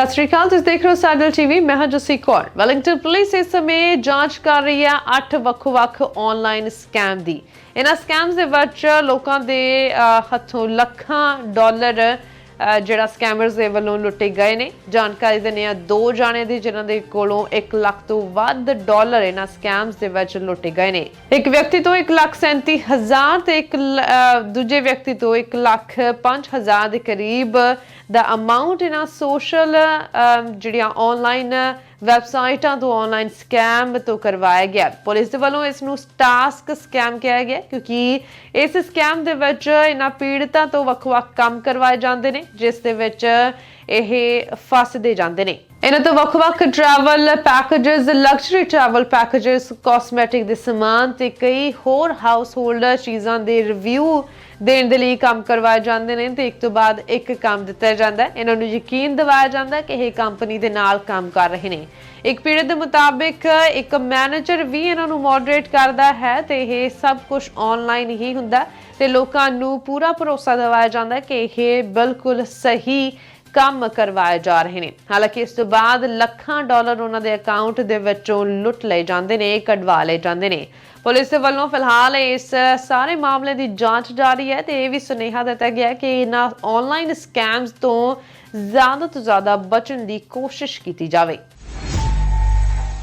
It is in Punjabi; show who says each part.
Speaker 1: ਸਤਿ ਸ਼੍ਰੀ ਅਕਾਲ, ਤੁਸੀਂ ਦੇਖ ਰਹੇ ਹੋ ਸਾਡਲ ਟੀਵੀ ਮੈਂ ਹਾਂ ਜਸੀ ਕੌਰ। ਵੈਲਿੰਗਟਨ ਪੁਲਿਸ ਇਸ ਸਮੇਂ ਜਾਂਚ ਕਰ ਰਹੀ ਹੈ ਅੱਠ ਵੱਖ-ਵੱਖ ਆਨਲਾਈਨ ਸਕੈਮ ਦੀ। ਇਹਨਾਂ ਸਕੈਮਸ ਦੇ ਵਿੱਚ ਲੋਕਾਂ ਦੇ ਹੱਥੋਂ ਲੱਖਾਂ ਡਾਲਰ ਜਿਹੜਾ ਸਕੈਮਰਸ ਦੇ ਵੱਲੋਂ ਲੁੱਟੇ ਗਏ ਨੇ। ਜਾਣਕਾਰੀ ਦਿੰਦੇ ਆ ਦੋ ਜਾਣੇ ਦੀ, ਜਿਨ੍ਹਾਂ ਦੇ ਕੋਲੋਂ 1 ਲੱਖ ਤੋਂ ਵੱਧ ਡਾਲਰ ਇਹਨਾਂ ਸਕੈਮਸ ਦੇ ਵਿੱਚ ਲੁੱਟੇ ਗਏ ਨੇ। ਇੱਕ ਵਿਅਕਤੀ ਤੋਂ 1 ਲੱਖ 37 ਹਜ਼ਾਰ ਤੇ ਇੱਕ ਦੂਜੇ ਵਿਅਕਤੀ ਤੋਂ 1 ਲੱਖ 5 ਹਜ਼ਾਰ ਦੇ ਕਰੀਬ ਦਾ ਅਮਾਉਂਟ ਇਹਨਾਂ ਸੋਸ਼ਲ ਜਿਹੜੀਆਂ ਆਨਲਾਈਨ ਵੈਬਸਾਈਟਾਂ ਤੋਂ ਆਨਲਾਈਨ ਸਕੈਮ ਤੋਂ ਕਰਵਾਇਆ ਗਿਆ। ਪੁਲਿਸ ਦੇ ਵੱਲੋਂ ਇਸ ਨੂੰ ਟਾਸਕ ਸਕੈਮ ਕਿਹਾ ਗਿਆ, ਕਿਉਂਕਿ ਇਸ ਸਕੈਮ ਦੇ ਵਿੱਚ ਇਹਨਾਂ ਪੀੜਤਾਂ ਤੋਂ ਵੱਖ-ਵੱਖ ਕੰਮ ਕਰਵਾਏ ਜਾਂਦੇ ਨੇ, ਜਿਸ ਦੇ ਵਿੱਚ ਇਹ ਫਸਦੇ ਜਾਂਦੇ ਨੇ। ਇਹਨਾਂ ਤੋਂ ਵੱਖ-ਵੱਖ travel packages luxury travel packages cosmetic ਦੇ ਸਮਾਨ ਤੇ ਕਈ ਹੋਰ ਹਾਊਸ ਹੋਲਡਰ ਚੀਜ਼ਾਂ ਦੇ ਰਿਵਿਊ ਦੇਣ ਦੇ ਲਈ ਕੰਮ ਕਰਵਾਏ ਜਾਂਦੇ ਨੇ ਤੇ ਇੱਕ ਤੋਂ ਬਾਅਦ ਇੱਕ ਕੰਮ ਦਿੱਤਾ ਜਾਂਦਾ ਹੈ। ਇਹਨਾਂ ਨੂੰ ਯਕੀਨ ਦਿਵਾਇਆ ਜਾਂਦਾ ਕਿ ਇਹ ਕੰਪਨੀ ਦੇ ਨਾਲ ਕੰਮ ਕਰ ਰਹੇ ਨੇ। ਇੱਕ ਪੀੜਤ ਦੇ ਮੁਤਾਬਿਕ ਇੱਕ ਮੈਨੇਜਰ ਵੀ ਇਹਨਾਂ ਨੂੰ ਮੋਡਰੇਟ ਕਰਦਾ ਹੈ ਤੇ ਇਹ ਸਭ ਕੁਝ ਆਨਲਾਈਨ ਹੀ ਹੁੰਦਾ ਤੇ ਲੋਕਾਂ ਨੂੰ ਪੂਰਾ ਭਰੋਸਾ ਦਿਵਾਇਆ ਜਾਂਦਾ ਕਿ ਇਹ ਬਿਲਕੁਲ ਸਹੀ ਕੰਮ ਕਰਵਾਏ ਜਾ ਰਹੇ ਨੇ। ਹਾਲਾਂਕਿ ਇਸ ਤੋਂ ਬਾਅਦ ਲੱਖਾਂ ਡਾਲਰ ਉਹਨਾਂ ਦੇ ਅਕਾਊਂਟ ਦੇ ਵਿੱਚੋਂ ਲੁੱਟ ਲਏ ਜਾਂਦੇ ਨੇ, ਕਢਵਾ ਲਏ ਜਾਂਦੇ ਨੇ। ਪੁਲਿਸ ਵੱਲੋਂ ਫਿਲਹਾਲ ਇਸ ਸਾਰੇ ਮਾਮਲੇ ਦੀ ਜਾਂਚ ਜਾਰੀ ਹੈ ਤੇ ਇਹ ਵੀ ਸੁਨੇਹਾ ਦਿੱਤਾ ਗਿਆ ਕਿ ਇਹਨਾਂ ਆਨਲਾਈਨ ਸਕੈਮਸ ਤੋਂ ਜ਼ਿਆਦਾ ਤੋਂ ਜ਼ਿਆਦਾ ਬਚਣ ਦੀ ਕੋਸ਼ਿਸ਼ ਕੀਤੀ ਜਾਵੇ।